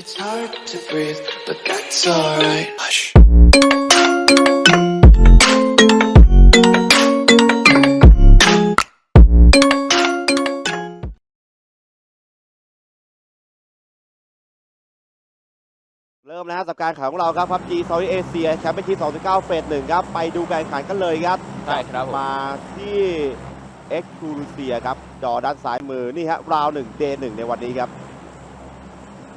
It's hard to breathe, but that's alright. Hush. เริ่มแล้วฮะสัปดาห์ข่าวของเราครับพับจีซอยเอเชียแชมเปี้ยนชิพ2019เฟสหนึ่งครับ ไปดูการแข่งขันกันเลยครับได้ครับผม มาที่เอ็กซ์คลูเซียครับ จอด้านซ้ายมือ นี่ฮะราวหนึ่งเดย์หนึ่งในวันนี้ครับ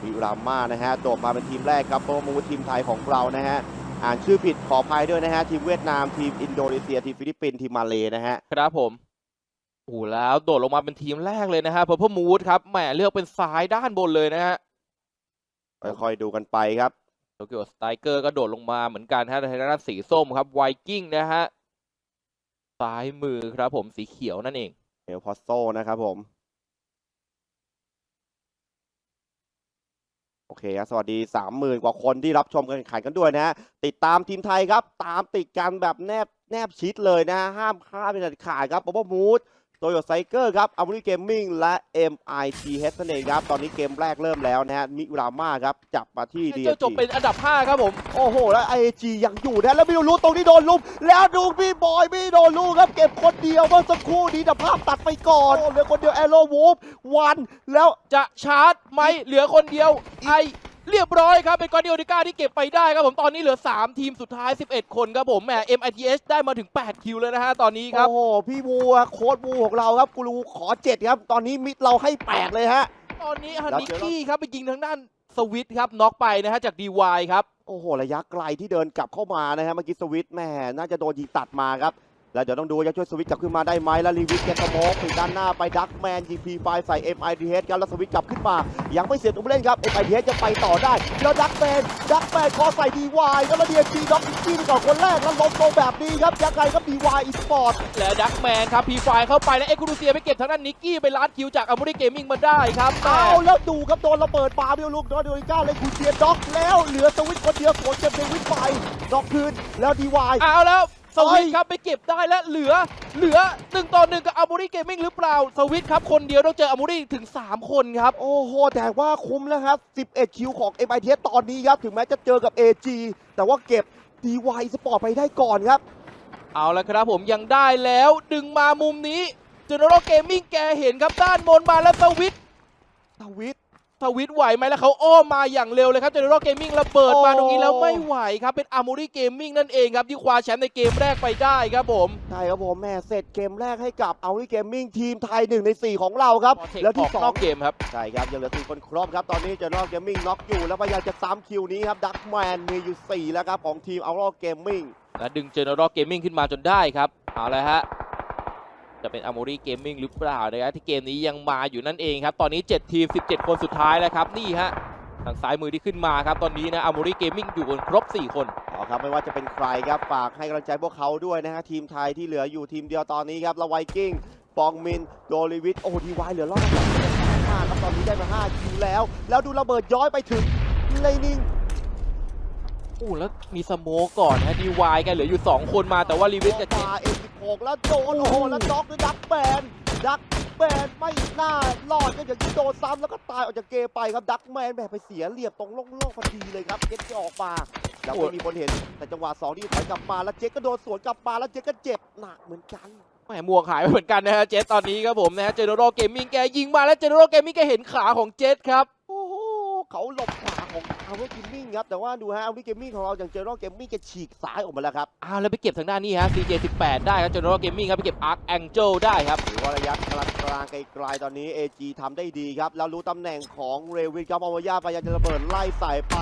วิราม่านะฮะโดดมาเป็นทีมแรกครับโปรโมททีมไทยของเรานะฮะอ่านชื่อผิดขออภัยด้วยนะฮะทีมเวียดนามทีมอินโดนีเซียทีมฟิลิปปินส์ทีมมาเลนะฮะครับผมโอ้โหแล้วโดดลงมาเป็นทีมแรกเลยนะฮะเพอร์เพมูดครับแหมเลือกเป็นซ้ายด้านบนเลยนะฮะค่อยๆดูกันไปครับโตเกียวสไตรเกอร์ก็โดดลงมาเหมือนกันฮะในทางด้านสีส้มครับไวกิ้งนะฮะซ้ายมือครับผมสีเขียวนั่นเองเอลพอสโซนะครับผม โอเคครับสวัสดี 30,000 กว่าคนที่รับชมการแข่งขันกันด้วยนะฮะติดตามทีมไทยครับ ตามติดกันแบบแนบแนบชิดเลยนะฮะห้ามพลาดเป็นเด็ดขาดครับป๊อปมูด โตโยไซเกอร์ครับอามูริเกมมิ่งและ MITH นั่นเองครับ ตอนนี้เกมแรกเริ่มแล้วนะฮะ มิราม่าครับ จับมาที่ให้ดีเจ้าจบเป็นอันดับ 5 ครับผม โอ้โห แล้วไอจียังอยู่นะ แล้วไม่รู้ตรงนี้โดนลุม แล้วดูพี่บอยไม่โดนลูกครับ เก็บคนเดียวเมื่อสักครู่นี้แต่ภาพตัดไปก่อนโอ้เหลือคนเดียวแอโรวูฟวันแล้วจะชาร์จไหมเหลือคนเดียวไอ เรียบร้อยครับ เป็นกอนเดียวดิก้าที่เก็บไปได้ครับผมตอนนี้เหลือ 3 ทีมสุดท้าย 11 คนครับผมแหม MITH ได้มาถึง 8 คิวเลยนะฮะตอนนี้ครับ โอ้โห พี่วูอะโค้ดวูของเราครับกูรูขอเจ็ดครับ ตอนนี้มิดเราให้แปดเลยฮะ ตอนนี้ฮันแล้วนิเจอแล้วกี้ครับไปยิงทางด้านสวิตครับน็อกไปนะฮะจาก DY ครับ โอ้โห ระยะไกลที่เดินกลับเข้ามานะฮะเมื่อกี้สวิตช์แม่น่าจะโดนยิงตัดมาครับ แล้วเดี๋ยวต้องดูว่าจะช่วยสวิตช์กลับขึ้นมาได้ไหมแล้วรีวิทเกตสโมกปิดด้านหน้าไปดักแมนยิงพีไฟใส่ MIDH ครับแล้วสวิตช์กลับขึ้นมา ยังไม่เสียตัวผู้เล่นครับ MIDH จะไปต่อได้ แล้วดักแมนดักแมนคอใส่ DY แล้วแล้ว DMG ด็อกจี้ไปก่อนคนแรกแล้วล้มลงแบบนี้ครับยังไงครับ DY Esport แล้วดักแมนครับพีไฟเข้าไปแล้วเอ็กซ์คูรูเซียไปเก็บทางด้านนิกกี้ไปลัดคิวจากอ m มูริเกมมิ่งมาได้ครับแต่เอาแล้วดูครับโดนระเบิดปาเดียวลูกโดนโดนก้าเลยคูเซียด็อกแล้วเหลือสวิตช์คนเดียวสวนเก็บเดวิดไปด็อกคืนแล้ว DY เอาแล้ว สวิตเอ้ยครับไปเก็บได้และเหลือ เหลือหนึ่งต่อหนึ่งกับอ m มูริเกมมิ่งหรือเปล่า สวิตครับคนเดียวต้องเจออ m มูริถึง 3 คนครับ โอ้โห แต่ว่าคุ้มแล้วครับ 11 คิวของ MIT ตอนนี้ครับ ถึงแม้จะเจอกับ AG แต่ว่าเก็บ DY Sport ไปได้ก่อนครับ เอาละครับผมยังได้แล้วดึงมามุมนี้เจเนอเรลเกมมิ่งแกเห็นครับด้านบนมาแล้วสวิตทวิต สวิตไหวไหมแล้วเขาอ้อมมาอย่างเร็วเลยครับเจเนอเรลเกมมิ่งระเบิดมาโอ้ตรงนี้แล้วไม่ไหวครับเป็นอาร์มูรี่เกมมิ่งนั่นเองครับที่คว้าแชมป์ในเกมแรกไปได้ครับผมใช่ครับผมแม่เสร็จเกมแรกให้กับเอาลิเกมมิ่งทีมไทย1ใน 4 ของเราครับพอเทคแล้วอที่อกนอกเกมครับ2ใช่ครับยังเหลือ4คนครบครับตอนนี้เจนอลเกมมิ่งน็อกอยู่แล้วพยายามจะซ้ำคิวนี้ครับดักแมนมีอยู่4แล้วครับของทีมเอาลเกมมิ่งและดึง General Gaming ขึ้นมาจนได้ครับเอาละฮะ จะเป็น Amory Gaming หรือเปล่านะครับที่เกมนี้ยังมาอยู่นั่นเองครับ ตอนนี้ 7 ทีม 17 คนสุดท้ายแล้วครับ นี่ฮะทางซ้ายมือที่ขึ้นมาครับ ตอนนี้นะ Amory Gaming อยู่กันครบ 4 คนเอาครับ ไม่ว่าจะเป็นใครครับ ฝากให้กำลังใจพวกเขาด้วยนะฮะ ทีมไทยที่เหลืออยู่ทีมเดียวตอนนี้ครับแล้วไวกิ้งปองมิน โดลิวิทโอ้ดีวายเหลือรอดห้าครับตอนนี้ได้มา5คิวแล้ว แล้วดูระเบิดย้อยไปถึงเลนิงโอ้แล้วมีสโมกก่อนนะ DY กันเหลืออยู่ 2 คนมาแต่ว่ารีวิทกับเจมาเอ็มสิบหกแล้วโดนโอ้โหแล้วด็อกด้วยดักแบนดักแบนไม่น่ารอดก็อย่างที่โดนซ้ำแล้วก็ตายออกจากเกมไปครับดักแมนแบบไปเสียเหลี่ยมตรงล่องๆพอดีเลยครับเจ็ดจะออกมาแล้วไม่มีคนเห็นแต่จังหวะสองที่ถอยกลับมาแล้วเจ๊ก็โดนสวนกลับมาแล้วเจ๊ก็เจ็บหนักเหมือนกันแหมหมวกหายไปเหมือนกันนะฮะเจสตอนนี้ครับผมนะฮะ General Gaming แกยิงมาแล้ว General Gaming แกเห็นขาของเจสครับ เขาหลบขวาของอาวุธเกมมิ่งครับแต่ว่าดูฮะอาวุธเกมมิ่งของเราอย่างเจอร์นอเกมมิ่งแกฉีกซ้ายออกมาแล้วครับอ้าวแล้วไปเก็บทางด้านนี้ฮะ CJ18 ได้ครับ General Gaming ครับไปเก็บ Arc Angel ได้ครับถือว่าระยะกลางกลางๆไกลๆตอนนี้ AG ทำได้ดีครับแล้วรู้ตำแหน่งของเรวินครับเอาวาย่าพยายามจะระเบิดไล่ใส่ไป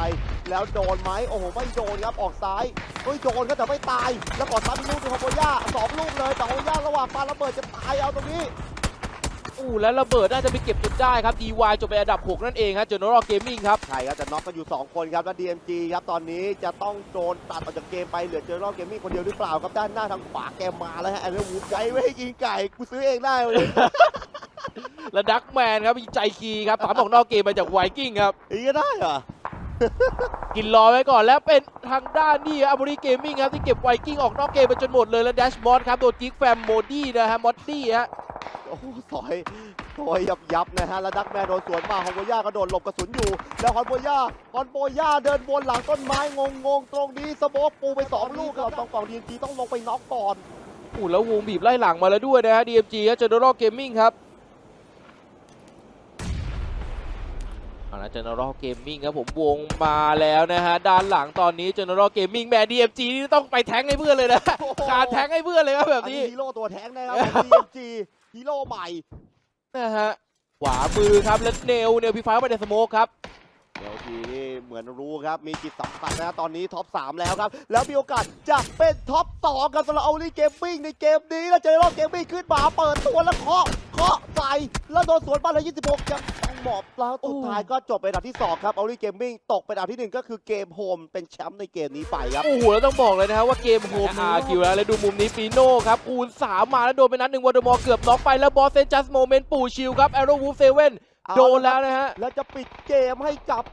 แล้วโดนไหมโอ้โหไม่โดนครับออกซ้ายเฮ้ยโดนก็แต่ไม่ตาย แล้วก่อนซ้ายมีลูกหนึงของโบย่าสองลูกเลยแต่โบย่าระหว่างปาระเบิดจะตายเอาตรงนี้ อู้แล้วระเบิดน่าจะไปเก็บจุดได้ครับ DY จบเป็นอันดับ 6 นั่นเองครับ General Gaming ครับใช่ครับแต่น็อกกันอยู่ 2 คนครับ แล้ว DMG ครับ ตอนนี้จะต้องโดนตัดออกจากเกมไปเหลือเจอร์นอเกมมิ่งคนเดียวหรือเปล่าครับ ด้านหน้าทางขวาแกมาแล้วฮะแอนเดอร์วูดใจไม่ให้ยิงไก่กูซื้อเองได้เลยและดักแมนครับใจคีย์ครับสามออกนอกเกมมาจากไวกิ้งครับอีกก็ได้เหรอกินรอไว้ก่อนแล้วเป็นทางด้านนี่ครับบริเกมมิ่งครับที่เก็บไวกิ้งออกนอกเกมไปจนหมดเลยแล้วแดชบอลครับโดนจิกแฟมโมดี้นะฮะมอดดี้ฮะ โอ้โหสอยสอยยับยับนะฮะแล้วดักแมนโดนสวนมาฮอนโบย่ากระโดดหลบกระสุนอยู่ แล้วฮอนโบย่าฮอนโบย่าเดินวนหลังต้นไม้งงงๆตรงนี้สโมกปูไปสองลูกครับต้องกล่องดีจีต้องลงไปน็อกก่อนอู้แล้ววงบีบไล่หลังมาแล้วด้วยนะฮะ DMG ฮะ General Gaming ครับเอาละ General Gaming ครับผมวงมาแล้วนะฮะ ด้านหลังตอนนี้ General Gaming แหม่ DMG นี่ต้องไปแทงให้เพื่อนเลยนะโอ้โหขาดแทงให้เพื่อนเลยครับแบบอันนี้นี้ฮีโร่ตัวแท้งนะครับ DMG ฮีโร่ใหม่นะฮะขวามือครับแล้วเนลเนลพีไฟเข้าไปในสโมกครับ เดี๋ยวทีนี่เหมือนรู้ครับ มีจิตสัมผัสนะตอนนี้ท็อป 3 แล้วครับ แล้วมีโอกาสจะเป็นท็อป2ครับสำหรับเอาลีเกมมิ่งในเกมนี้ แล้วเจอรอบเกมมิ่งขึ้นมาเปิดตัวแล้วเคาะเคาะใส่แล้วโดนสวนบ้านเลย26ยังต้องหมอบแล้วสุดท้ายก็จบเป็นอันดับที่ 2 ครับเอาลีเกมมิ่งตกเป็นอันดับที่ 1 ก็คือเกมโฮมเป็นแชมป์ในเกมนี้ไปครับ โอ้โหแล้วต้องบอกเลยนะฮะว่าเกมโฮมอาคิวแล้วแล้วดูมุมนี้ฟีโน่ครับคูณ3มาแล้วโดนไปนัดหนึ่งวอร์ดมอร์เกือบน็อกไปแล้วบอสเซนจัสโมเมนต์ปู่ชิลครับแอโรวูฟเซเว่น โดนแล้วนะฮะ แล้วจะปิดเกมให้กับ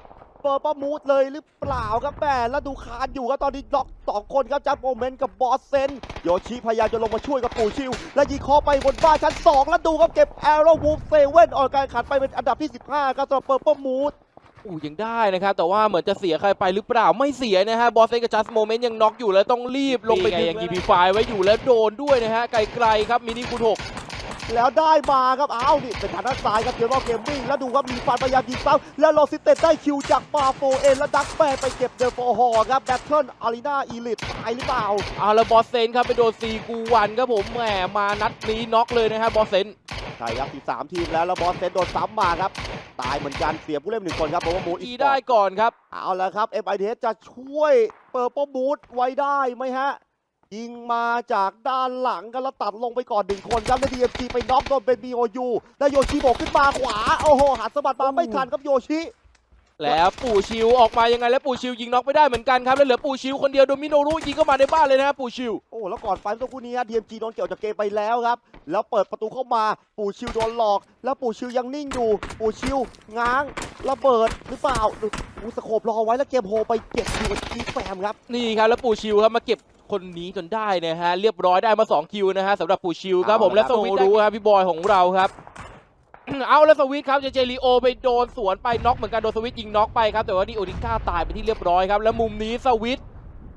เปอร์ปมูดเลยหรือเปล่าครับแม่แล้วดูคานอยู่ครับตอนนี้ล็อกสองคนครับจับโมเมนต์กับบอสเซนโยชิพยายามจะลงมาช่วยกับปู่ชิว และยิงเคอไปบนบ้านชั้น 2 แล้วดูครับเก็บแอโรวูฟเซเว่นออกการแข่งขันไปเป็นอันดับที่ 15ครับสำหรับเปอร์ปมูดอู้ยังได้นะครับ แต่ว่าเหมือนจะเสียใครไปหรือเปล่าไม่เสียนะฮะ บอสเซนกับจัสโมเมนต์ยังน็อกอยู่แล้วต้องรีบลงไปดึงยังกีพีไฟไว้อยู่แล้วโดนด้วยนะฮะไกลๆครับมินิคูณหก แล้วได้มาครับอ้าวนี่เป็นทางด้านซ้ายครับเจอรอบเกมมิ่งแล้วดูครับมีฟันพยายามยิงซ้ำแล้วโรซิเต็ดได้คิวจากมาโฟเอ็นและดักแมนไปเก็บเดลโฟฮอร์ครับแบทเทิลอารีนาอีลิทตายหรือเปล่าเอาแล้วบอสเซนครับไปโดนซีกูวันครับผมแหมมานัดนี้น็อกเลยนะฮะบอสเซนใช่ครับ13ทีมแล้วแล้วบอสเซนโดนซ้ำมาครับตายเหมือนกันเสียผู้เล่นหนึ่งคนครับเพราะว่ามูดอีได้ก่อนครับเอาละครับ MITS จะช่วยเปิดป้อมมูดไว้ได้ไหมฮะ ยิงมาจากด้านหลังกันแล้วตัดลงไปก่อนหนึ่งคนครับแล้ว DMG ไปน็อกโดนเป็น BOU แล้วโยชิโบกขึ้นมาขวา โอ้โหหัดสะบัดมาไม่ทันครับโยชิ แล้วปู่ชิวออกมายังไงแล้วปู่ชิวยิงน็อกไม่ได้เหมือนกันครับแล้วเหลือปู่ชิวคนเดียวโดมิโนรุยิงเข้ามาในบ้านเลยนะฮะปู่ชิวโอ้แล้วก่อนไฟล์เมื่อสักครู่นี้ฮะ DMG โดนเกี่ยวจากเกมไปแล้วครับ แล้วเปิดประตูเข้ามาปู่ชิวโดนหลอก แล้วปู่ชิวยังนิ่งอยู่ปู่ชิวง้างระเบิดหรือเปล่าอูสโคบรอไว้แล้วเกมโฮไปเก็บคิวกับทีแฟมครับนี่ครับแล้วปู่ชิวครับมาเก็บ คนนี้จนได้นะฮะเรียบร้อยได้มา 2 คิวนะฮะสำหรับปู่ชิวครับผมและสวิตรู้ครับพี่บอยของเราครับ เอาแล้วสวิตครับเจเจลีโอไปโดนสวนไปน็อกเหมือนกันโดนสวิตยิงน็อกไปครับแต่ว่าดิโอดิก้าตายไปที่เรียบร้อยครับแล้วมุมนี้สวิต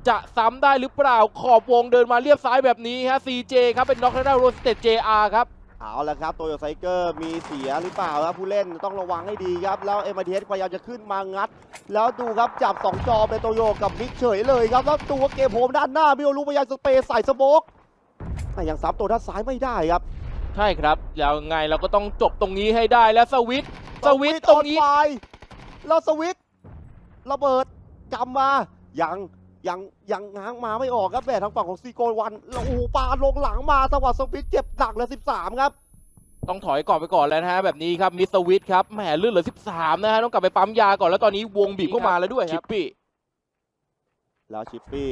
จะซ้ำได้หรือเปล่าขอบวงเดินมาเรียบซ้ายแบบนี้ฮะ CJ ครับเป็นน็อกได้โรสเตจ JR ครับ เอาละครับโตโยไซเกอร์มีเสียหรือเปล่าครับผู้เล่นต้องระวังให้ดีครับ แล้วเอ็มไอทีเอสพยายามจะขึ้นมางัด แล้วดูครับจับ 2 จอเป็นโตโยกับมิกเฉยเลยครับ แล้วตัวเกมโฮมด้านหน้ามิโอรู้พยายามสเปรย์ใส่สโมกแต่ยังซ้ำตัวด้านซ้ายไม่ได้ครับ ใช่ครับแล้วไงเราก็ต้องจบตรงนี้ให้ได้แล้วสวิตสวิตตรงนี้ออไฟแล้วสวิตช์ระเบิดกำมายัง ยังยังง้างมาไม่ออกครับแม่ทางฝั่งของซีโกวันแล้วโอ้โหปาลงหลังมาจังหวะสวิตช์เจ็บหนักเลย13 ครับ ต้องถอยก่อนไปก่อนแล้วนะฮะแบบนี้ครับมิสวิตครับแหมเลือดเหลือ 13 นะฮะต้องกลับไปปั๊มยาก่อนแล้วตอนนี้วงบีบเข้ามาแล้วด้วยชิปปี้แล้วชิปปี้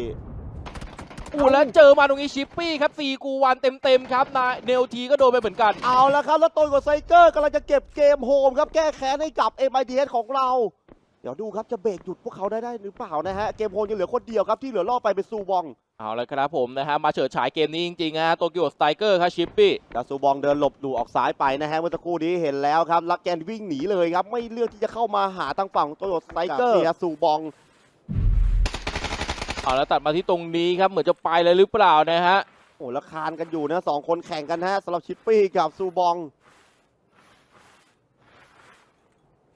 อู้แล้วเจอมาตรงนี้ชิปปี้ครับซีกูวันเต็มๆครับนายเนลทีก็โดนไปเหมือนกัน เอาละครับ แล้วโตนกับไซเกอร์กำลังจะเก็บเกมโฮมครับแก้แค้นให้กับ MIDS ของเรา เดี๋ยวดูครับจะเบรกหยุดพวกเขาได้ได้หรือเปล่านะฮะ เกมโฮมยังเหลือคนเดียวครับที่เหลือรอบไปเป็นซูบอง เอาละครับผมนะฮะมาเฉิดฉายเกมนี้จริงๆฮะโตเกียวสไตรเกอร์ครับชิปปี้แล้วซูบองเดินหลบดูออกซ้ายไปนะฮะเมื่อสักครู่นี้เห็นแล้วครับลักแกนวิ่งหนีเลยครับไม่เลือกที่จะเข้ามาหาทางฝั่งโตโยไซเกอร์เนี่ยซูบองเอาแล้วตัดมาที่ตรงนี้ครับเหมือนจะไปเลยหรือเปล่านะฮะโอ้แล้วคานกันอยู่นะสองคนแข่งกันฮะสำหรับชิปปี้กับซูบอง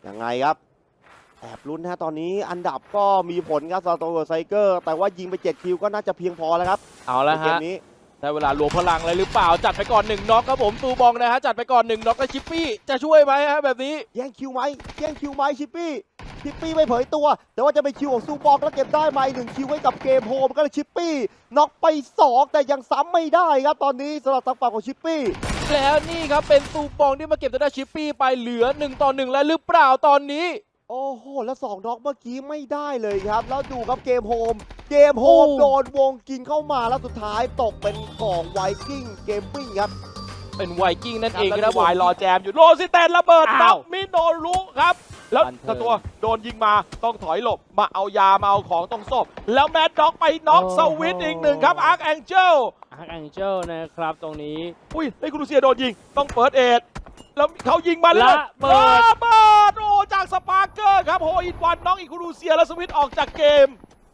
ยังไงครับ แอบลุ้นนะฮะตอนนี้อันดับก็มีผลครับสำหรับโตโยไซเกอร์ แต่ว่ายิงไป 7 คิวก็น่าจะเพียงพอแล้วครับ เอาในละเกมฮะนี้ได้เวลารวมพลังเลยหรือเปล่า จัดไปก่อนหนึ่งน็อกครับผมตูบองนะฮะ จัดไปก่อนหนึ่งน็อกแล้วชิปปี้ จะช่วยไหมฮะแบบนี้ แย่งคิวไหมแย่งคิวไหมชิปปี้ชิปปี้ไม่เผยตัว แต่ว่าจะเป็นคิวของซูบองแล้วเก็บได้ไหมหนึ่งคิวไว้กับเกมโฮมก็เลยชิปปี้น็อกไปสองแต่ยังซ้ำไม่ได้ครับตอนนี้สำหรับทางฝั่งของชิปปี้แล้วนี่ครับเป็นตูบองที่มาเก็บตัวได้ชิปปี้ไปเหลือ1ต่อ1แล้วหรือเปล่าตอนนี้ โอ้โห แล้วสองน็อกเมื่อกี้ไม่ได้เลยครับ แล้วดูครับเกมโฮม เกมโฮมโอ้โดนวงกินเข้ามาแล้วสุดท้ายตกเป็นของไวกิ้งเกมมิ่งครับ เป็นไวกิ้งนั่นเองคครัรับบแล้ววายรอแจมอยู่โรซิเตนระเบิดอ้าวน็อกมิโนรุครับ แล้วบันเทิงถ้าตัวโดนยิงมาต้องถอยหลบ มาเอายามาเอาของตรงศพ แล้วแมดด็อกไปน็อกโอ้โหสวิตช์อีกหนึ่งครับอาร์คแองเจลร์คแองเจลนะครับตรงนี้ อุ้ยไอ้คูรูเซียโดนยิงต้องเปิดเอ็ดแล้วเขายิงมาแล้วระเบิดระเบิดโอ้จากสปาร์ เกอร์ครับโฮอินวันน้องอีคูรูเซียแล้วสวิตช์ออกจากเกม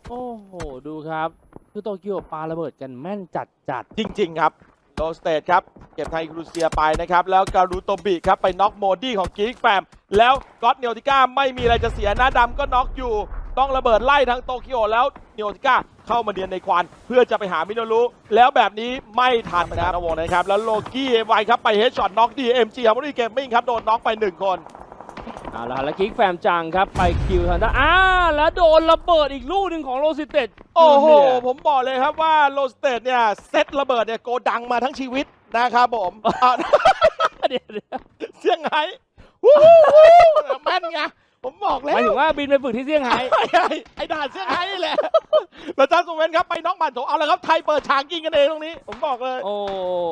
โอ้โห ดูครับ คือโตเกียวปาระเบิดกันแม่นจัดจัดจริง ๆ ครับโลสเตทครับ เก็บทางอีคูรูเซียไปนะครับ แล้วการูโตบิครับ ไปน็อกโมดี้ของกีกแฟม แล้วก็อตเนโอติก้าไม่มีอะไรจะเสียหน้าดำก็น็อกอยู่ ต้องระเบิดไล่ทั้งโตเกียวแล้วเนโอติก้าเข้ามาเดียนในควัน เพื่อจะไปหามิโนรุแล้วแบบนี้ไม่ทันนะครับนวงนะครับ แล้วโลกี้เอไวครับไปเฮดช็อตน็อกดีเอ็มจีฮาร์มอรี่เกมมิ่งครับโดนน็อกไปหนึ่งคนๆ เอาละครับแล้วกิ๊กแฟมจังครับไปคิวทางด้านอ้าแล้วโดนระเบิดอีกลูกหนึ่งของโรซิเต็ดโอ้โห ผมบอกเลยครับว่าโลสเตทเนี่ยเซตระเบิดเนี่ยโกดังมาทั้งชีวิตนะครับผมอะเดี๋ยวเดี๋ยวเซี่ยงไฮ้วู้ฮู้วู้ฮู้แม่นไงผมบอกหแล้วมายถึงว่าบินไปฝึกที่เซี่ยงไฮ้ไอ้ไอ้ไอ้ด่านเซี่ยงไฮ้นี่แหละแล้วจานสุเวนครับไปน็อกบันโถเอาละครับไทยเปิดฉากยิงกันเองตรงนี้ ผมบอกเลย โอ้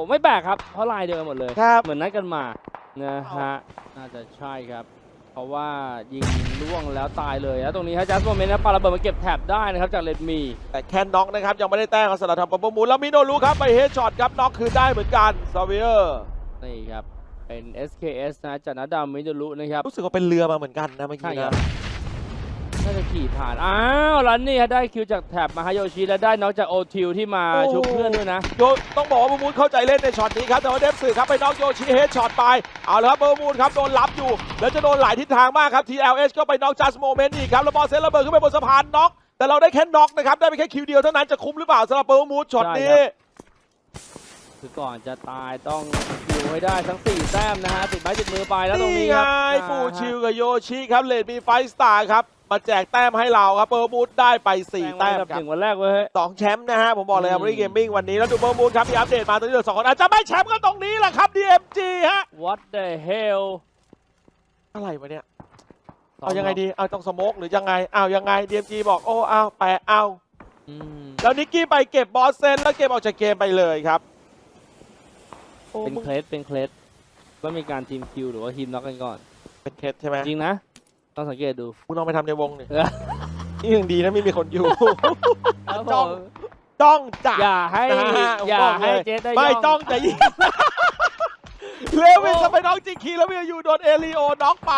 ไม่แปลกครับเพราะลายเดียวกันหมดเลยครับเหมือนนัดกันมานะฮะน่าจะใช่ครับ เพราะว่ายิงล่วงแล้วตายเลยแล้วตรงนี้ฮะจัสโมเมนต์นะปาระเบิดมาเก็บแท็บได้นะครับจากเลดมีแต่แค่น็อกนะครับ ยังไม่ได้แต้มกับสลัดทำปะปะมูลแล้วมิโนรู้ครับ ไปเฮดช็อตครับน็อกคืนได้เหมือนกันซาเวียร์นี่ครับเป็น SKS นะจากนัดดามิโดรุนะครับ รู้สึกว่าเป็นเรือมาเหมือนกันนะเมื่อใช่กี้ครันะบ น่าจะขี่ผ่าน อ้าวแล้วนี่ฮะได้คิวจากแท็บมาฮาโยชิและได้น็อกจากโอทิวที่มาชุบเพื่อนด้วยนะ โยต้องบอกว่าบูมูลเข้าใจเล่นในช็อตนี้ครับแต่ว่าเดฟสื่อครับไปน็อกโยชิเฮดช็อตไปเอาละครับบูมูลครับโดนรับอยู่ แล้วจะโดนหลายทิศทางมากครับ TLS ก็ไปน็อกจัสโมเมนต์อีกครับแล้วบอลเซนระเบิดขึ้นไปบนสะพานน็อกแต่เราได้แค่น็อกนะครับได้ไปแค่คิวเดียวเท่านั้นจะคุ้มหรือเปล่าสำหรับบูมูลช็อตนี้ ใช่ครับ คือก่อนจะตายต้องคิวให้ได้ทั้ง4แต้มนะฮะติดไม้ติดมือไปแล้วตรงนี้ไงครับปูชิวกับโยชิครับเลดมีไฟสตาร์ครับ มาแจกแต้มให้เราครับเบอร์มูดได้ไป 4 แต้มอันดับครัหบนึ่งวันแรกเว้ยสองแชมป์นะฮะ ผมบอกเลยครับอืมบริเกมมิ่งวันนี้ แล้วดูเบอร์มูดครับมีอัปเดตมาตอนนี้เหลือสองคนอาจจะไม่แชมป์ก็ตรงนี้แหละครับ DMG ฮะ What the hell อะไรวะเนี่ย เอายังไงดี เอาต้องสโมกหรือยังไงเอายังไง DMG บอกโอ้เอาแปะเอาอืมแล้วนิกกี้ไปเก็บบอสเซนแล้วเกมออกจากเกมไปเลยครับโอ้เป็นมึงเคล็ดเป็นเคล็ดก็มีการทีมคิวหรือว่าทีมน็อกกันก่อนเป็นเคสใช่ไหมจริงนะ ต้องสังเกตดูมึงลองไปทำในวงหนึ่งเออนี่ยังดีนะไม่มีคนอยู่ ครับจ้องผมต้องจัดอย่าให้นะฮะผมอย่าบอกให้เลยเจสได้ไม่ย่ต้องจะยิงเลวินจะไปน้องจิงคีแล้ววิวอยู่โดนเอลิโอน็อกไป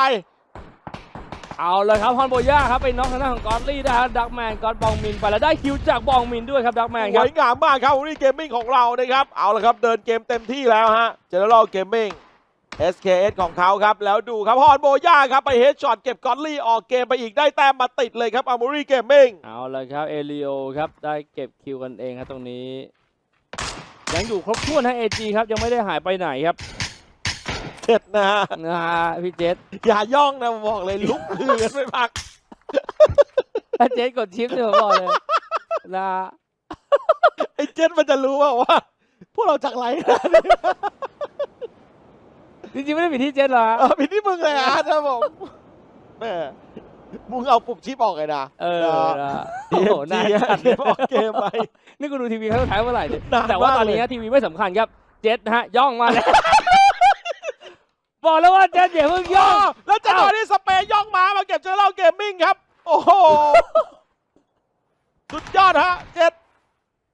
เอาเลยครับฮอนโบย่าครับไปน็อกทางด้านของกอตลี่ได้ครับดักแมนกอตบองมินไปแล้วได้คิวจากบองมินด้วยครับดักแมนสครับ วยงามมากครับวันนี้เกมมิ่งของเรานะครับ เอาละครับ เดินเกมเต็มที่แล้วฮะ เจเนอเรลเกมมิ่ง SKS ของเขาครับ แล้วดูครับฮอนโบย่าครับ ไปเฮดช็อตเก็บกอตลี่ออกเกมไปอีกได้แต้มมาติดเลยครับอาร์มอรี่เกมมิ่งเอาเลยครับ เอลิโอครับ ได้เก็บคิวกันเองครับตรงนี้ ยังอยู่ครบถ้วนฮะเอจีครับ ยังไม่ได้หายไปไหนครับเจ็ดนะฮะนะฮะพี่เจสอย่าย่องนะผมบอกเลยลุกคือกันไม่พักถ้าเจสกดชิปเนี่ยผมบอกเลยนะไอ้เจ็ดมันจะรู้ว่าว่า พวกเราจากไรนะ จริงๆไม่ได้ผิดที่เจสหรอกฮะเออผิดที่มึงเลยอะนะผมแม่มึงเอาปุ่มชิปออกเลยนะเออนะนะโอ้โอ้โหโหน่าน่าจะจัดเกมออกเกมไป นี่กูดูทีวีครั้งสุดท้ายเมื่อไหร่เนี่ยนานแต่ว่าตอนนี้มากเลยนะทีวีไม่สำคัญครับ เจสนะฮะ ย่องมาแล้ว บอกแล้วว่าเจสอย่าเพิ่งย่อง แล้วจะโดนที่สเปรย์ย่องม้ามาเก็บเจอเราเกมมิ่งครับ โอ้โห สุดยอดฮะเจ็ด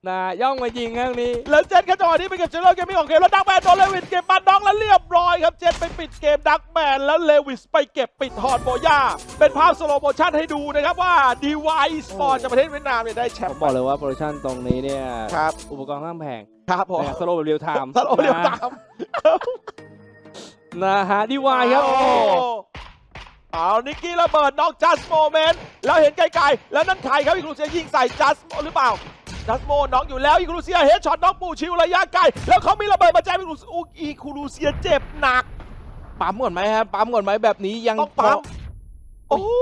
นะย่องมายิงครั้งนี้ แล้วเจ็ดก็จังหวะนี้ไปเก็บเจอเราเกมมิ่งของเกมแล้วดักแมนโดนเลวิสเก็บปันน็อกแล้วเรียบร้อยครับเจ็ดไปปิดเกมดักแมนแล้วเลวิสไปเก็บปิดฮอนโบย่า เป็นภาพสโลโมชั่นให้ดูนะครับว่าดีวายสปอร์ตจากประเทศเวียดนามเนี่ยได้แชผมป์บอกเลยว่าโปรดักชั่นตรงนี้เนี่ยครับ อุปกรณ์ข้างแพงครับผมสโลว์แบบเรียลไทม์สโลว์เรียลไทม์นะฮะดีวายครับโอ้เอานิกกี้ระเบิดน็อกจัสโมเมนต์แล้วเห็นไกลๆ แล้วนั่นใครครับอีกรูเซียยิงใส่จัสหรือเปล่า จัสโมน็อกอยู่แล้วอีกรูเซียเฮดช็อตน็อกปูชิวระยะไกลแล้วเขามีระเบิดมาแจมอีกรูอูอีคูรูเซียเจ็บหนักปั๊มก่อนไหมฮะปั๊มก่อนไหมแบบนี้ยังต้องปั๊มพโอ้โอ้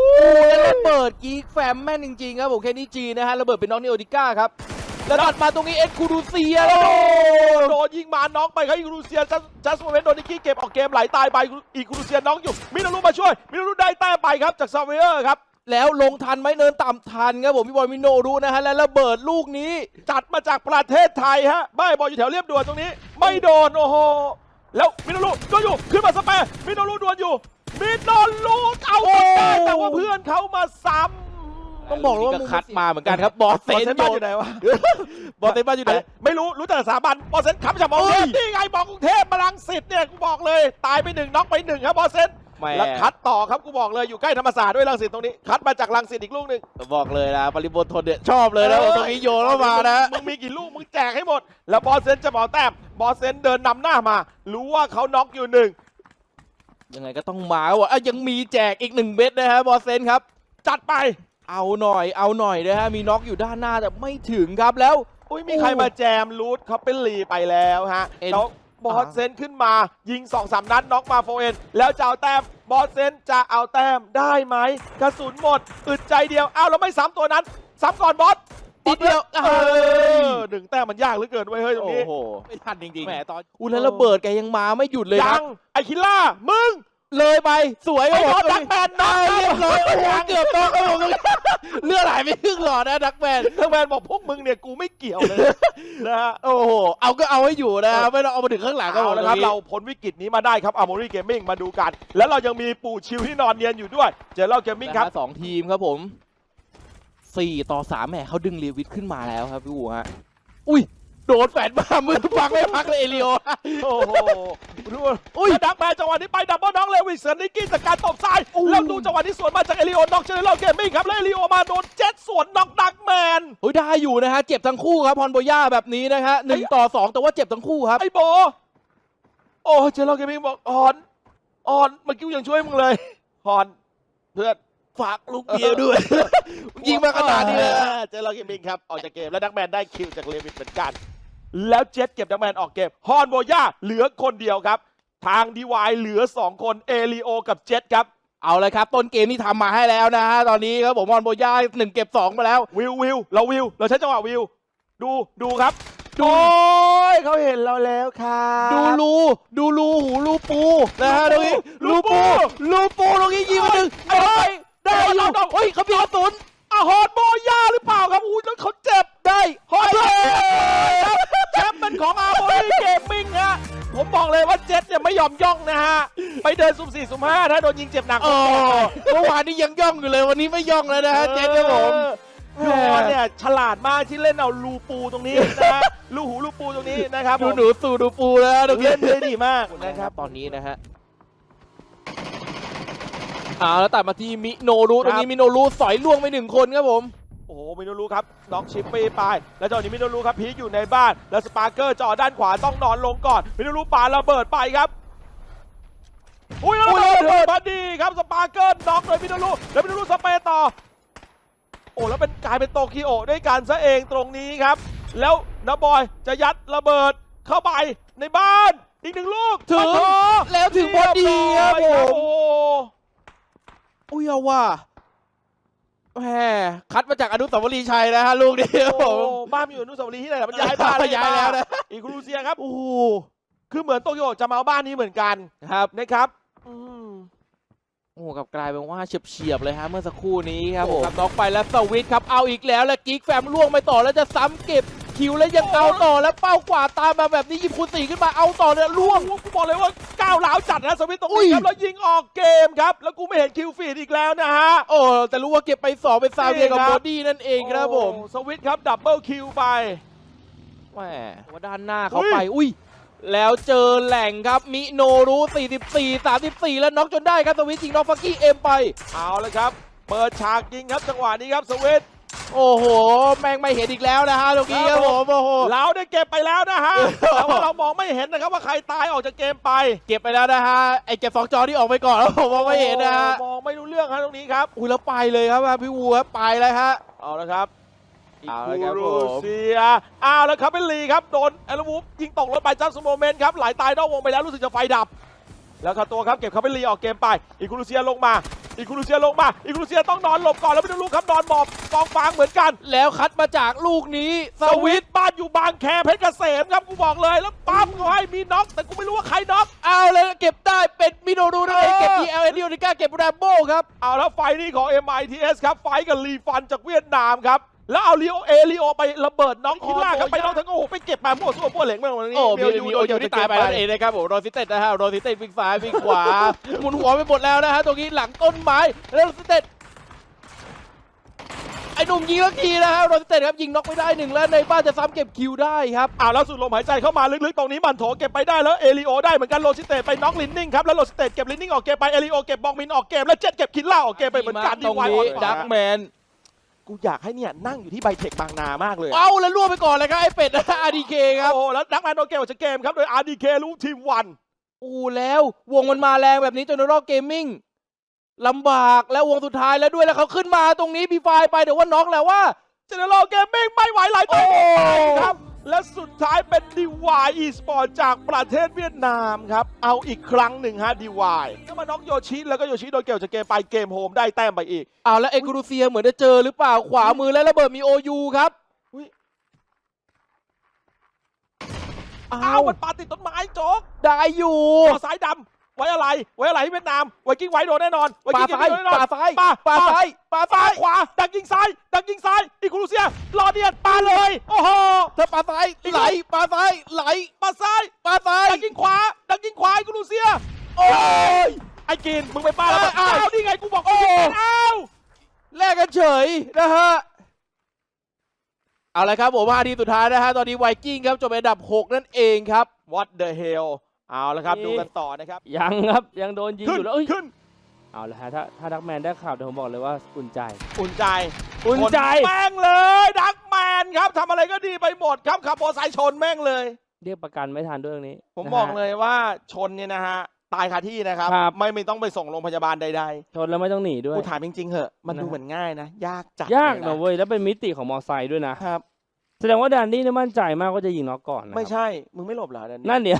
แล้วระเบิดกีกแฟมแม่นจริงๆครับผมแค่นี้จีนะฮะระเบิดเป็นน้องนิโอติก้าครับแล้วตัดมาตรงนี้เอ็ดคูดูเซียแล้วโดนยิงมาน็อกไปครับอีกรูเซียจัสจัสโมเมนต์โดนนิกกี้เก็บออกเกมไหลตายไปอีคูรูเซียน็อกอยู่มินารุมาช่วยมินารุได้แต้มไปครับจากซาเวเออร์ครับ แล้วลงทันไหมเนินต่ำทันครับผมพี่บอยมิโนรู้นะฮะแล้วระเบิดลูกนี้ จัดมาจากประเทศไทยฮะไม่บอลอยู่แถวเรียบด่วนตรงนี้ ไม่โดน โอ้โห แล้วมิโนรุก็อยู่ขึ้นมาสเปร์มิโนรุดวนอยู่ มิโนรุเอาไปได้แต่ว่าเพื่อนเขามาซ้ำต้องบอกเลยว่าลูก็นี้คัดมาเหมือนกันครับบอสเซบอลนเซนโยบ้านนอยู่ไหนวะบอสเซนบ้านอยู่ไหนไม่รู้รู้แต่สถาบันบอลเซนขับจากบอลเทพนี่ไงบอลกรุงเทพมาลังสิตเนี่ยกูบอกเลย ตายไปหนึ่งน็อกไปหนึ่งครับบอลเซน แหม่ แล้วคัดต่อครับกูบอกเลยอยู่ใกล้ธรรมศาสตร์ด้วยลังสิตตรงนี้คัดมาจากลังสิตอีกลูกหนึ่งบอกเลยนะปริบททนเนี่ยชอบเลยนะตรงนี้โยนเข้ามานะ มึงมีกี่ลูกมึงแจกให้หมด แล้วบอลเซนจะบอกแต้มบอลเซนเดินนำหน้ามา รู้ว่าเขาน็อกอยู่หนึ่งยังไงก็ต้องมาว่ะอะยังมีแจกอีกหนึ่งเม็ดนะฮะบอสเซนครับ จัดไป เอาหน่อยเอาหน่อยนะฮะมีน็อกอยู่ด้านหน้าแต่ไม่ถึงครับแล้ว อุ้ยมีใครมาแจมรูทเขาเป็นลีไปแล้วฮะเอ็น แล้ว บอลเซนขึ้นมายิง2อสนัดน็อกมาโฟเอ็นแล้วจะเอาแต้มบอลเซนจะเอาแต้มได้ไหมกระสุนหมดอึดใจเดียวเอาแล้วไม่ซ้ำตัวนั้นซ้ำก่อนบอสนิดเดียวเอเอ้ยอหนึ่งแต้มมันยากเหลือเกินเว้ยเฮ้ยตรงโอ้นี้โหไม่ทันจริงๆแหมตอนอุ้ยแล้วระเบิดแกยังมาไม่หยุดเลยคยัรับงไอคิล่ามึง เลยไปสวยคไอ้รับบอลดักแมนน็อกเรียบร้อยโอ้โหยังเกือบน็อกครับผมเลือดไหลไม่ครึ่งหลอดนะดักแมนดักแมนบอกพวกมึงเนี่ยกูไม่เกี่ยวเลยนะฮะโอ้โหเอาก็เอาให้อยู่นะไม่ต้องเอามาถึงข้างหลังครับผเอามละครับตงนี้เราพ้นวิกฤตนี้มาได้ครับอาร์มอรี่เกมมิ่งมาดูกัน แล้วเรายังมีปู่ชิวที่นอนเนียนอยู่ด้วย เจอเล่าเกมมิ่งครับนะฮะสองทีมครับผมสี่ต่อสามแหมเขาดึงเลียวิทขึ้นมาแล้วครับพี่อูฮะอุ้ย โดนแฝดมามือพักไม่พักเลยเอลิโอโอ้โหดูอุ้ยดักแมนจังหวะนี้ไปดับเบิลน็อกเลวิสันนิกกี้จากการตบซ้ายแล้วดูจังหวะที่สวนมาจากเอลิโอน็อกเจอเล่าเกมมิ่งครับแล้วเอลิโอมาโดนเจ็ตสวนน็อกดักแมนเฮ้ยได้อยู่นะฮะเจ็บทั้งคู่ครับพรโบย่าแบบนี้นะฮะหนึ่งต่อสองแต่ว่าเจ็บทั้งคู่ครับไอ้โบโอ้เจอเล่าเกมมิ่งบอกออนออนเมื่อกี้กูยังช่วยมึงเลยฮอนเพื่อนฝากลูกเดียวด้วยยิงมาขนาดนี้เลยเจอเราเกมมิ่งครับ ออกจากเกมแล้วดักแมนได้คิวจากเลวินเหมือนกัน แล้วเจ็ตเก็บดักแมนออกเกมฮอนโบย่าเหลือคนเดียวครับ ทางดีวายเหลือ 2 คนเอลิโอกับเจ็ตครับ เอาเลยครับ ต้นเกมนี่ทำมาให้แล้วนะฮะ ตอนนี้ครับผมพรโบย่าหนึ่งเก็บสองมาแล้ว วิววิวเราวิว เราใช้จังหวะวิว ดูดูครับดูโอ้ยเขาเห็นเราแล้วครับดูรูดูรูหูรูปูนะฮะตรงนี้รูรูปูปูรูปูตรงนี้ยิงมาหนึ่งเอ้ยได้อยู่เอาเอาเฮ้ยเขามีกระสุนอะฮอนโบย่าหรือเปล่าครับอุ้ยแล้วเขาเจ็บ ได้ฮอนครับแชมป์เป็นของอาร์โบรี่เกมมิ่งฮะผมบอกเลยว่าเจ็ตเนี่ยไม่ยอมย่องนะฮะ ไปเดินสุ่มสี่สุ่มห้าถ้าโดนยิงเจ็บหนักโอ้เมื่อวานนี้ยังย่องอยู่เลยวันนี้ไม่ย่องแล้วนะฮะเจนครับผมเออฮอนเนี่ยฉลาดมากที่เล่นเอารูปูตรงนี้นะฮะรูหูรูปูตรงนี้นะครับดูผมหนูสู่ดูปูแล้วฮะตรงนี้เล่นได้ดีมากนะนะคครัรับบตอนนี้นะฮะเอาแล้วตัดมาที่มิโนรุตรงนี้มิโนรุสอยล่วงไปหนึ่งคนครับผมโอ้โหมิโนรูครับน็อกชิปปี้ไป แล้วจังหวะนี้มิโนรูครับพีคอยู่ในบ้าน แล้วสปาร์เกอร์จ่อด้านขวาต้องนอนลงก่อนมิโนรูปาระเบิดไปครับอุ้ยระเบิดระเบิดพอดีครับสปาร์เกอร์น็อกโดยมิโนรูแล้วมิโนรูสเปรย์ต่อ โอ้แล้วเป็นกลายเป็นโตคิโอด้วยกันซะเองตรงนี้ครับ แล้วนาบอยจะยัดระเบิดเข้าไปในบ้านอีกหนึ่งลูกถึงปะโถแล้วถึงพอดีครับผเยอยมโอ้อุ้ยเอาว่า แหมคัดมาจากอนุสาวรีย์ชัยนะฮะลูกนี้ครับผมโอ้บ้านมีอยู่อนุสาวรีย์ที่ไหนล่ะมันย้ายบ้านย้ายแล้วนะ อีกรูเซียครับโอ้โหคือเหมือนโตเกียวจะมาเอาบ้านนี้เหมือนกันครับ นะครับอืม โอ้กลับกลายเป็นว่าเฉียบเฉียบๆเลยฮะเมื่อสักครู่นี้ครับผมน็อกไปแล้วสวิตช์ครับเอาอีกแล้วแล้วกิ๊กแฟมล่วงไปต่อแล้วจะซ้ำเก็บ คิวแล้วยังเอาต่อแล้วเป้ากว่าตามมาแบบนี้ยิงคูณสี่ขึ้นมาเอาต่อเนี่ยล่วงกูบอกเลยว่าก้าวหลาวจัดนะสวิตตรงอุ้ยนี้ครับแล้วยิงออกเกมครับ แล้วกูไม่เห็นคิวฟีดอีกแล้วนะฮะโอ้แต่รู้ว่าเก็บไปสองเป็นซาเวียกับนี่ครับโบดี้นั่นเองครับผมโอ้สวิตครับดับเบิลคิวไปแหมว่าด้านหน้าเขาอุ้ยไปอุ้ยแล้วเจอแหล่งครับ มิโนรุ44 34 แล้วน็อกจนได้ครับสวิตช์ยิงน็อกฟักกี้เอ็มไป เอาเลยครับ เปิดฉากยิงครับจังหวะนี้ครับสวิต โอ้โห แม่งไม่เห็นอีกแล้วนะฮะตรงนี้ครับผมโอ้โหเราได้เก็บไปแล้วนะฮะแต่ว่าเรามองไม่เห็นนะครับว่าใครตายออกจากเกมไป เก็บไปแล้วนะฮะไอ้เก็บสองจอที่ออกไปก่อนแล้วผมมองไม่เห็นนะฮะมองไม่รู้เรื่องครับตรงนี้ครับอุ้ยแล้วไปเลยครับพี่วูครับไปแล้วฮะเอาละครับเอาละครับรูผมเซียเอาแล้วครับเป็นลีครับโดนเอลวูฟยิงตกรถไปจับสโมเมนต์ครับไหลตายนอกวงไปแล้วรู้สึกจะไฟดับ แล้วคาตัวครับเก็บคาเปนลีออกเกมไปอีกุลูเซียลงมา อีกุลูเซียลงมา อีกุลูเซียต้องนอนหลบก่อนแล้วไม่ต้องลูกครับนอนหมอบกองฟางเหมือนกัน แล้วคัดมาจากลูกนี้สสวิวิตตบ้านอยู่บางแคเพชรเกษมครับกูบอกเลยแล้วปั๊มก็ให้มีน็อกแต่กูไม่รู้ว่าใครน็อกเอาเลยเก็บได้เป็นมิโนรุนั่นเองเก็บ EL เอเดียนิก้าเก็บแรมโบ้ครับเอาแล้วไฟนี้ของ MITS ครับไฟกับลีฟันจากเวียดนามครับ แล้วเอาลีโอเอลีโอไประเบิดน้องคิดล่าครับไปน้องทั้งโอ้โหไปเก็บมามั่วซั่วปั้วเหลงมาตรงนี้โอ้มีเบลมีโอยูที่ตายไปนั่นเองนะครับผมโรซิเต็ดนะฮะโรซิเต็ดวิ่งซ้ายวิ่งขวาหมุนหัวไปหมดแล้วนะฮะตรงนี้หลังต้นไม้แล้วโรซิเต็ดอ้หนุ่มยิงแล้วทีนะฮะโรสเตดครับยิงน็อกไม่ได้หนึ่งแล้วในบ้านจะซ้ำเก็บคิวได้ครับอ้าวแล้วสุดลมหายใจเข้ามาลึกๆตรงนี้มันโถเก็บไปได้แล้วเอลิโอได้เหมือนกันโลชิเตตไปน็อกลินนิ่งครับแล้วโลชิเตตเก็บลินนิ่งออกเกมไปเอลิโอเก็บบองมินออกเกมแล้วเจ็ดเก็บคิลล่าออกเกมไปเหมือนกันตดีรงไวอนี้อนดักแมน กูอยากให้เนี่ยนั่งอยู่ที่ไบเทคบางนามากเลย เอาแล้วล่วงไปก่อนเลยครับไอ้เป็ดนะอาดีเคครับโอ้โหแล้วดักแมนโดนเกมออกจากเกมครับโดย RDK ลูกทีมวันอู้แล้ววงมันมาแรงแบบนี้จนรอบเกมมิ่งลำบากแล้ววงสุดท้ายแล้วด้วยแล้วเขาขึ้นมาตรงนี้พีไฟไปเดี๋ยวว่าน็อกแล้วว่าเจเนอเรลเกมมิ่งไม่ไหวไหลตัวโอ้ครับ และสุดท้ายเป็นดีวายอีสปอร์ตจากประเทศเวียดนามครับ เอาอีกครั้งหนึ่งฮะดีวายก็มาน็อกโยชิ แล้วก็โยชิโดนเกี่ยวจากเกมไปเกมโฮมได้แต้มไปอีก เอาแล้วเอกรูเซียเหมือนจะเจอหรือเปล่าขวามือแล้วระเบิดมีโอยูครับอ้าวมันปาติดต้นไม้โจ๊กได้อยู่ต่อซ้ายดำ ไว้อะไร ไว้อะไรให้เวียดนาม ไวกิ้งไว้โดนแน่นอน ไวปากิ้งซ้ายโดนแน่นอนปาซ้ายปาปาซ้ายปาซ้าซ้ายยขวา ดักยิงซ้าย ดักยิงซ้าย อีกรูเซียรอเดียนปาเลย โอ้โหถ้าปาซ้ายไหลปาซ้ายไหลปาซ้ายปาซ้ายดักยิงขวา ดักยิงขวาอีกรูเซีย โอ้ย ไอ้กิน มึงไปปาแล้วอ้าอ้าววนี่ไงกูบอกโอ้อ้าวแลกกันเฉยนะฮะเอาละครับผมมาทีสุดท้ายนะฮะ ตอนนี้ไวกิ้งครับจบอันดับ 6 นั่นเองครับ What the hell เอาละครับนี่ ดูกันต่อนะครับ ยังครับยังโดนยิงขึ้อนยู่แล้วเอ้ยขึ้นเอาละฮะถ้าถ้าดักแมนได้ข่าวเดี๋ยวผมบอกเลยว่าอุ่นใจ อุ่นใจอุ่นใจ ชแม่งเลยดักแมนครับทำอะไรก็ดีไปหมดครับขับมอเตอร์ไซค์ชนแม่งเลย เรียกประกันไม่ทันด้วยตรงนี้ผมนะฮะ บอกเลยว่าชนเนี่ยนะฮะตายคาที่นะครับ ครับ ไม่ไม่ต้องไปส่งโรงพยาบาลใดชนแล้วไม่ต้องหนีๆด้วย กูถามจริงๆเหอะมันนะดูเหมือนง่ายนะ ยากจัดยากเลนะเว้ยแล้วเป็นมิติของมอไซค์ด้วยนะ ครับ แสดงว่าแดนนี่เนี่ยมั่นใจมากว่าจะยิงน็อกก่อนนะครับไม่ใช่ มึงไม่หลบเหรอเดี๋ยวนั่นเนี่ย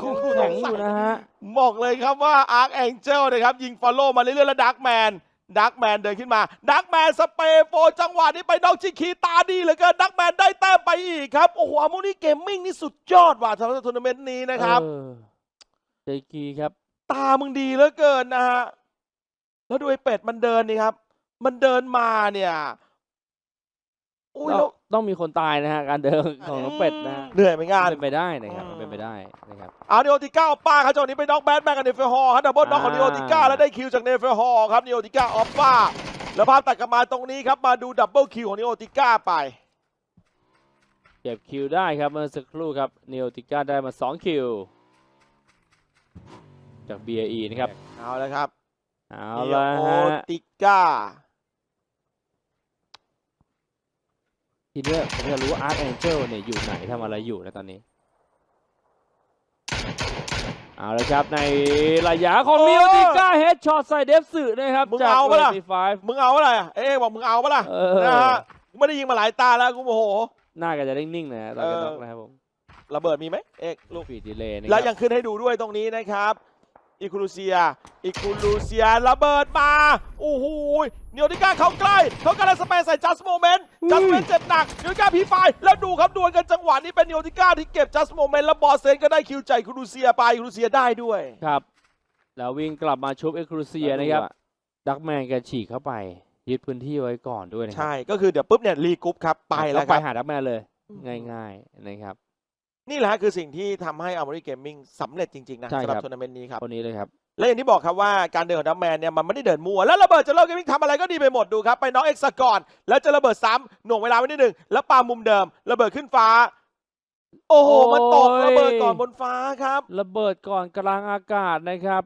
กูแข็งอยู่นะฮะ บอกเลยครับว่าอาร์คแองเจลนะครับยิงฟอลโล่มาเรื่อยๆแล้วดักแมนดักแมนเดินขึ้นมาดักแมนสเปรย์โฟร์จังหวะนี้ไปนอกจิคีตาดีเหลือเกินดักแมนได้แต้มไปอีกครับ โอ้โหอามูนี่เกมมิ่งนี่สุดยอดว่ะสำหรับทัวร์นาเมนต์นี้นะครับ เออเจกีครับ ตามึงดีเหลือเกินนะฮะ แล้วดูไอ้เป็ดมันเดินนี่ครับ มันเดินมาเนี่ย อุ้ยต้แล้องวต้องมีคนตายนะฮะการเดินของน้องเป็ดนะฮะเหนื่อยเหมือนกันเป็นไปได้นะครับอืมเป็นไปได้นะครับเอาเนโอติก้าออฟป้าครับจังหวะนี้ไปน็อกแบทแมนกับเนเฟอร์ฮอลครับดับเบิลน็อกของเนอ่าโอติก้าแล้วได้คิวจากเนเฟอร์ฮอลครับเนโอติก้าออฟป้าแล้วภาพตัดกลับมาตรงนี้ครับมาดูดับเบิลคิวของเนโอติก้าไป เก็บคิวได้ครับเมื่อสักครู่ครับเนโอติก้าได้มา 2 คิว จาก BAE นะครับ เอาแล้วครับเอาเนละโอฮะติก้า ทีเนี้ยผมอยากรู้ว่าอาร์ h แองเจลเนี่ยอยู่ไหนทำอะไรอยู่นะตอนนี้ เอาละครับในระยะของโอ้เนโอติก้าเฮดช็อตใส่เดฟสึนะครับมึงจากเอาปะล่ะ เวทีไฟมึงเอาอะไรอะเอ๊ะบอกมึงเอาปะล่ะเออ นะฮะกูไม่ได้ยิงมาหลายตาแล้วกูโมโหหน้าก็จะนิ่งๆนะฮะตอนกระเออดกนะครับผมระเบิดมีไหมเอกลูก ฟีดดีเลย์นะคแล้รัวบยังขึ้นให้ดูด้วยตรงนี้นะครับ อีคูลูเซียอีคูลูเซียระเบิดมาโอ้โหเนียวดิก้าเข้าใกล้ เขากำลังสเปนใส่จัสโมเมนต์จัสโมเมนต์เจ็บหนักเนียวดิก้าพีไฟแล้วดูครับดวลกันจังหวะนี้เป็นเนียวดิก้าที่เก็บจัสโมเมนต์แล้วบอสเซนก็ได้คิวใจคูลูเซียไปคูลูเซียได้ด้วยครับ แล้ววิ่งกลับมาชุบเอ็กครูเซียนะครับ ดักแมนแกฉีกเข้าไป ยึดพื้นที่ไว้ก่อนด้วยนะครัใช่ก็คือเดี๋ยวปุ๊บเนี่ยรีกรุ๊ปครับไปแล้วคไปรับหาดักแมนเลย ง่าย ๆนะครับ นี่แหละฮะคือสิ่งที่ทำให้อ m ม r ริเกมมิ่งสำเร็จจริง ๆ นะใช่สำหรับครับ ทัวร์นาเมนต์นี้ครับ คนนี้เลยครับ และอย่างที่บอกครับว่าการเดินของดัมแมนเนี่ยมันไม่ได้เดินมั่ว แล้วระเบิดจะเลิกเกมมิ่งทำอะไรก็ดีไปหมดดูครับ ไปน้องเอ็กซ์ก่อน แล้วจะระเบิดซ้ำหน่วงเวลาไว้นิดหนึ่งแล้วปามุมเดิม ระเบิดขึ้นฟ้า โอ้โหโอ้ยมันตกระเบิดก่อนบนฟ้าครับระเบิดก่อนกลางอากาศนะครับ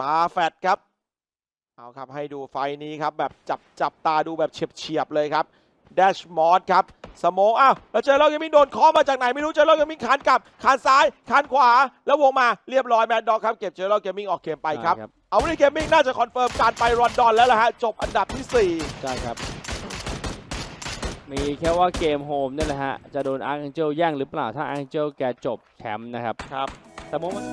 ตาแฟดครับเอาครับให้ดูไฟนี้ครับแบบจับจับตาดูแบบเฉียบเฉียบๆเลยครับ แดชมอสครับสโมองอ้าวแล้วเจอแล้วเกมมิ่งโดนเคอมาจากไหนไม่รู้เจอแล้วเกมมิ่งคานกลับคานซ้ายคานขวา แล้ววงมาเรียบร้อยแมดด็อกครับเก็บเจอแล้วเกมมิ่งออกเกมไปครับใช่ครับ เอาวันนี้เกมมิ่งน่าจะคอนเฟิร์มการไปรอนดอนแล้วล่ะฮะจบอันดับที่ใช่ครับ มีแค่ว่าเกมโฮมเนี่ยแหละฮะ จะโดนอาร์ a องเจลแย่งหรือเปล่า ถ้าอาร์ a องเจลแกจบแชมป์นะครับ4ครับ แต่โมมัน